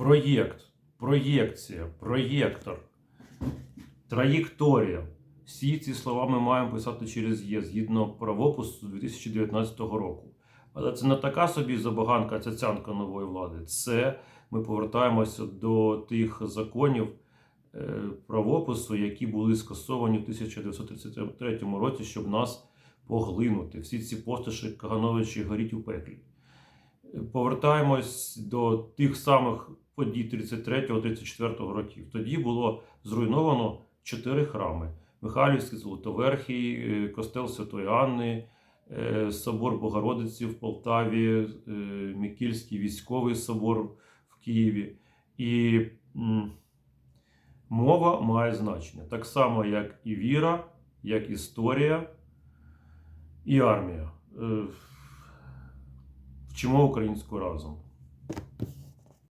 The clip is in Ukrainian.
проєкт, проєкція, проєктор, траєкторія. Всі ці слова ми маємо писати через Є згідно правопису 2019 року. Але це не така собі забаганка, цяцянка нової влади. Це ми повертаємося до тих законів е, правопису, які були скасовані в 1933 році, щоб нас поглинути. Всі ці постиші Кагановичі горіть у пеклі. Повертаємось до тих самих подій 33-34 років. Тоді було зруйновано чотири храми: Михайлівський, Золотоверхий, е, Костел Святої Анни, е, Собор Богородиці в Полтаві, е, Микільський військовий собор в Києві. І мова має значення. Так само, як і віра, як історія і армія. Вчимо українську разом.